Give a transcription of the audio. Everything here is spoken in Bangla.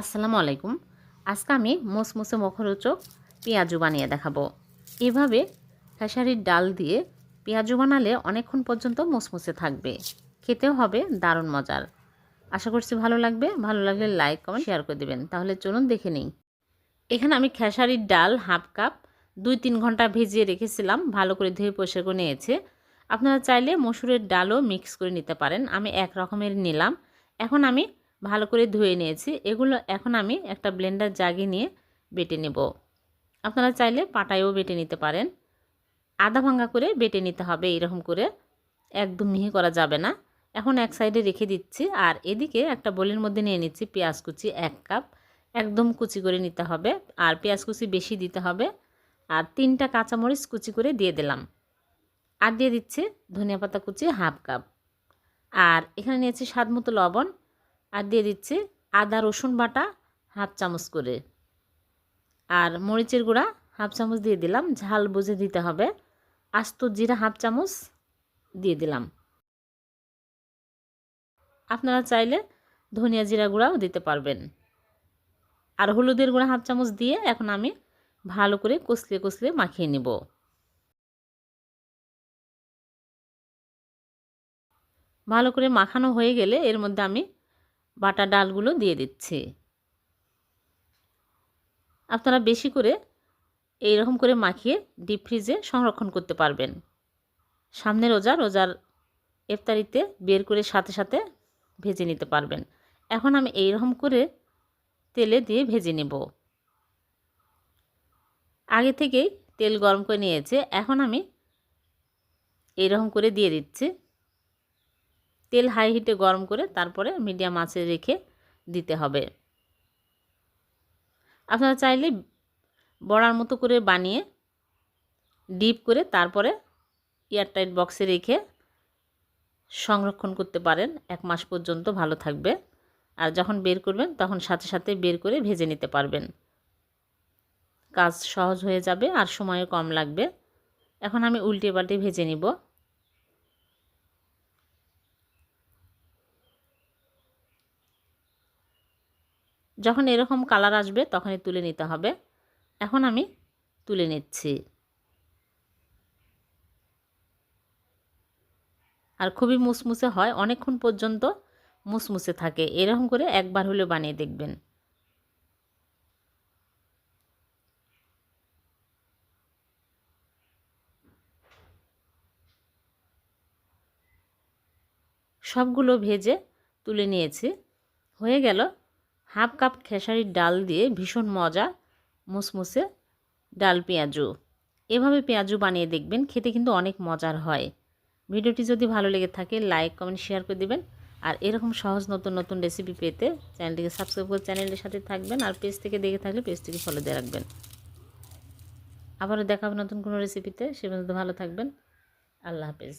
আসসালামু আলাইকুম। আজকে আমি মুসমুসে মুখরোচক পেঁয়াজু বানিয়ে দেখাবো। এভাবে খেসারির ডাল দিয়ে পেঁয়াজু বানালে অনেকক্ষণ পর্যন্ত মুসমুসে থাকবে। খেতেও হবে দারুণ মজার। আশা করছি ভালো লাগবে। ভালো লাগলে লাইক, কমেন্ট, শেয়ার করে দেবেন। তাহলে চলুন দেখে নিই। এখানে আমি খেসারির ডাল হাফ কাপ, দুই তিন ঘণ্টা ভিজিয়ে রেখেছিলাম। ভালো করে ধুয়ে পরিষ্কার করে নিয়েছে। আপনারা চাইলে মসুরের ডালও মিক্স করে নিতে পারেন। আমি এক রকমের নিলাম। এখন আমি ভালো করে ধুয়ে নিয়েছি। এগুলো এখন আমি একটা ব্লেন্ডার জাগে নিয়ে বেটে নেব। আপনারা চাইলে পাটায়ও বেটে নিতে পারেন। আধা ভাঙ্গা করে বেটে নিতে হবে এরকম করে। একদম মিহি করা যাবে না। এখন এক সাইডে রেখে দিচ্ছি আর এদিকে একটা বোলের মধ্যে নিয়ে নিচ্ছি পেঁয়াজ কুচি এক কাপ। একদম কুচি করে নিতে হবে আর পেঁয়াজ কুচি বেশি দিতে হবে। আর তিনটা কাঁচামরিচ কুচি করে দিয়ে দিলাম। আর দিয়ে দিচ্ছি ধনিয়া পাতা কুচি হাফ কাপ। আর এখানে নিয়েছি স্বাদ মতো লবণ। আর দিয়ে দিচ্ছি আদা, রসুন বাটা, হাফ চামচ করে। আর মরিচের গুঁড়া হাফ চামচ দিয়ে দিলাম। ঝাল বুঝে দিতে হবে। আস্ত জিরা হাফ চামচ দিয়ে দিলাম। আপনারা চাইলে ধনিয়া জিরা গুঁড়াও দিতে পারবেন। আর হলুদের গুঁড়া হাফ চামচ দিয়ে এখন আমি ভালো করে কষলে কষলে মাখিয়ে নেব। ভালো করে মাখানো হয়ে গেলে এর মধ্যে আমি বাটা ডালগুলো দিয়ে দিচ্ছি। আপনারা বেশি করে এই রকম করে মাখিয়ে ডিপ ফ্রিজে সংরক্ষণ করতে পারবেন। সামনে রোজা, রোজার ইফতারিতে বের করে সাথে সাথে ভেজে নিতে পারবেন। এখন আমি এই রকম করে তেলে দিয়ে ভেজে নেব। আগে থেকেই তেল গরম করে নিয়েছে, এখন আমি এইরকম করে দিয়ে দিচ্ছি। তেল হাই হিটে গরম করে তারপরে মিডিয়াম আঁচে রেখে দিতে হবে। আপনারা চাইলে বড়ার মতো করে বানিয়ে ডিপ করে তারপরে এয়ারটাইট বক্সে রেখে সংরক্ষণ করতে পারেন। এক মাস পর্যন্ত ভালো থাকবে। আর যখন বের করবেন তখন সাথে সাথে বের করে ভেজে নিতে পারবেন। কাজ সহজ হয়ে যাবে আর সময়ও কম লাগবে। এখন আমি উল্টে পাল্টে ভেজে নিব। যখন এরকম কালার আসবে, তখনই তুলে নিতে হবে। এখন আমি তুলে নিচ্ছি। আর খুবই মুসমুসে হয়, অনেকক্ষণ পর্যন্ত মুসমুসে থাকে। এরকম করে একবার হলে বানিয়ে দেখবেন। সবগুলো ভেজে তুলে নিয়েছি। হয়ে গেল। হাফ কাপ খেসারির ডাল দিয়ে ভীষণ মজা, মুসমুসে ডাল পেঁয়াজু। এভাবে পেঁয়াজু বানিয়ে দেখবেন, খেতে কিন্তু অনেক মজার হয়। ভিডিওটি যদি ভালো লেগে থাকে, লাইক, কমেন্ট, শেয়ার করে দেবেন। আর এরকম সহজ নতুন নতুন রেসিপি পেতে চ্যানেলটিকে সাবস্ক্রাইব করে চ্যানেলের সাথে থাকবেন আর পেজ থেকে দেখে থাকলে পেজটিকে ফলো দিয়ে রাখবেন। আবারও দেখাবো নতুন কোনো রেসিপিতে। সে পর্যন্ত ভালো থাকবেন। আল্লাহ হাফেজ।